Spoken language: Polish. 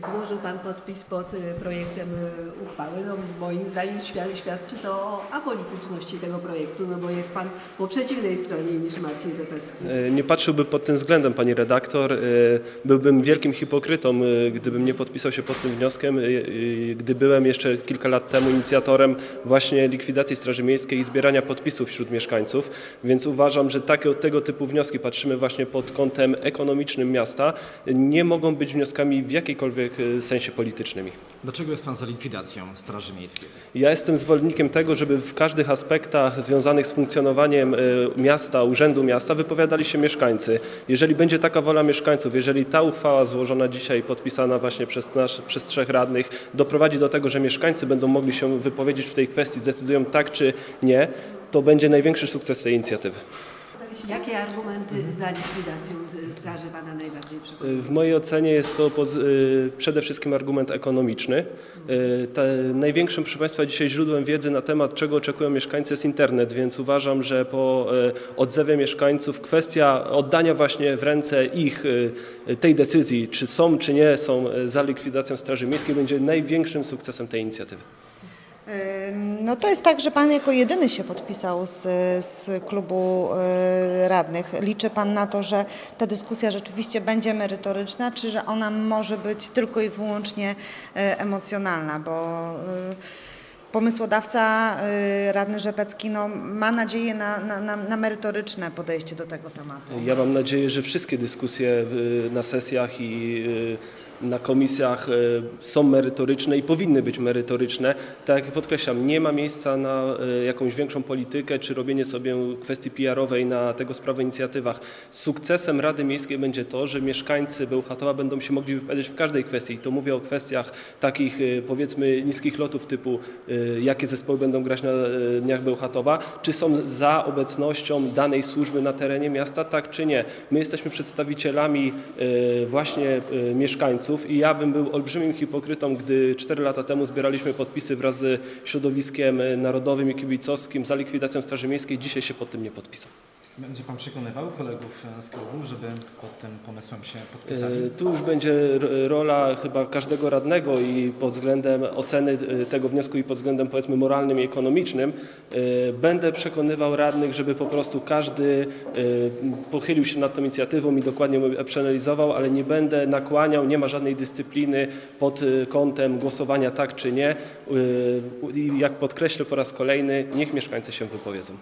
Złożył Pan podpis pod y, projektem y, uchwały. No, moim zdaniem świad- świadczy to o apolityczności tego projektu, no bo jest Pan po przeciwnej stronie niż Marcin Rzepecki. E, Nie patrzyłbym pod tym względem, pani redaktor. E, Byłbym wielkim hipokrytą, e, gdybym nie podpisał się pod tym wnioskiem, gdy byłem jeszcze kilka lat temu inicjatorem właśnie likwidacji Straży Miejskiej i zbierania podpisów wśród mieszkańców, więc uważam, że takie, tego typu wnioski patrzymy właśnie pod kątem ekonomicznym miasta, nie mogą być wnioskami w jakiejkolwiek e, sensie politycznymi. Dlaczego jest Pan za likwidacją Straży Miejskiej? Ja jestem zwolennikiem tego, żeby w każdych aspektach związanych z funkcjonowaniem e, miasta, urzędu miasta wypowiadali się mieszkańcy. Jeżeli będzie taka wola mieszkańców, jeżeli ta uchwała złożona dzisiaj, podpisana właśnie przez, nasz, przez trzech radnych, doprowadzi do tego, że mieszkańcy będą mogli się wypowiedzieć w tej kwestii, zdecydują tak czy nie, to będzie największy sukces tej inicjatywy. Jakie argumenty za likwidacją straży Pana najbardziej przekonują? W mojej ocenie jest to y, przede wszystkim argument ekonomiczny. Y, Największym, proszę Państwa, dzisiaj źródłem wiedzy na temat, czego oczekują mieszkańcy jest internet, więc uważam, że po y, odzewie mieszkańców kwestia oddania właśnie w ręce ich tej decyzji, czy są, czy nie są za likwidacją Straży Miejskiej, będzie największym sukcesem tej inicjatywy. No to jest tak, że Pan jako jedyny się podpisał z, z klubu e, radnych. Liczy Pan na to, że ta dyskusja rzeczywiście będzie merytoryczna, czy że ona może być tylko i wyłącznie e, emocjonalna, bo e, pomysłodawca radny Rzepecki no, ma nadzieję na, na, na, merytoryczne podejście do tego tematu. Ja mam nadzieję, że wszystkie dyskusje na sesjach i na komisjach y, są merytoryczne i powinny być merytoryczne. Tak jak podkreślam, nie ma miejsca na y, jakąś większą politykę czy robienie sobie kwestii PR-owej na tego sprawy inicjatywach. Sukcesem Rady Miejskiej będzie to, że mieszkańcy Bełchatowa będą się mogli wypowiedzieć w każdej kwestii. I to mówię o kwestiach takich y, powiedzmy niskich lotów typu jakie zespoły będą grać na Dniach Bełchatowa, czy są za obecnością danej służby na terenie miasta, tak czy nie. My jesteśmy przedstawicielami właśnie y, mieszkańców i ja bym był olbrzymim hipokrytą, gdy 4 lata temu zbieraliśmy podpisy wraz z środowiskiem narodowym i kibicowskim za likwidacją Straży Miejskiej. Dzisiaj się pod tym nie podpisał. Będzie Pan przekonywał kolegów e, z klubu, żeby pod tym pomysłem się podpisali? E, Tu już będzie rola chyba każdego radnego i pod względem oceny e, tego wniosku i pod względem powiedzmy moralnym i ekonomicznym będę przekonywał radnych, żeby po prostu każdy pochylił się nad tą inicjatywą i dokładnie przeanalizował, ale nie będę nakłaniał, nie ma żadnej dyscypliny pod kątem głosowania tak czy nie. I jak podkreślę po raz kolejny, niech mieszkańcy się wypowiedzą.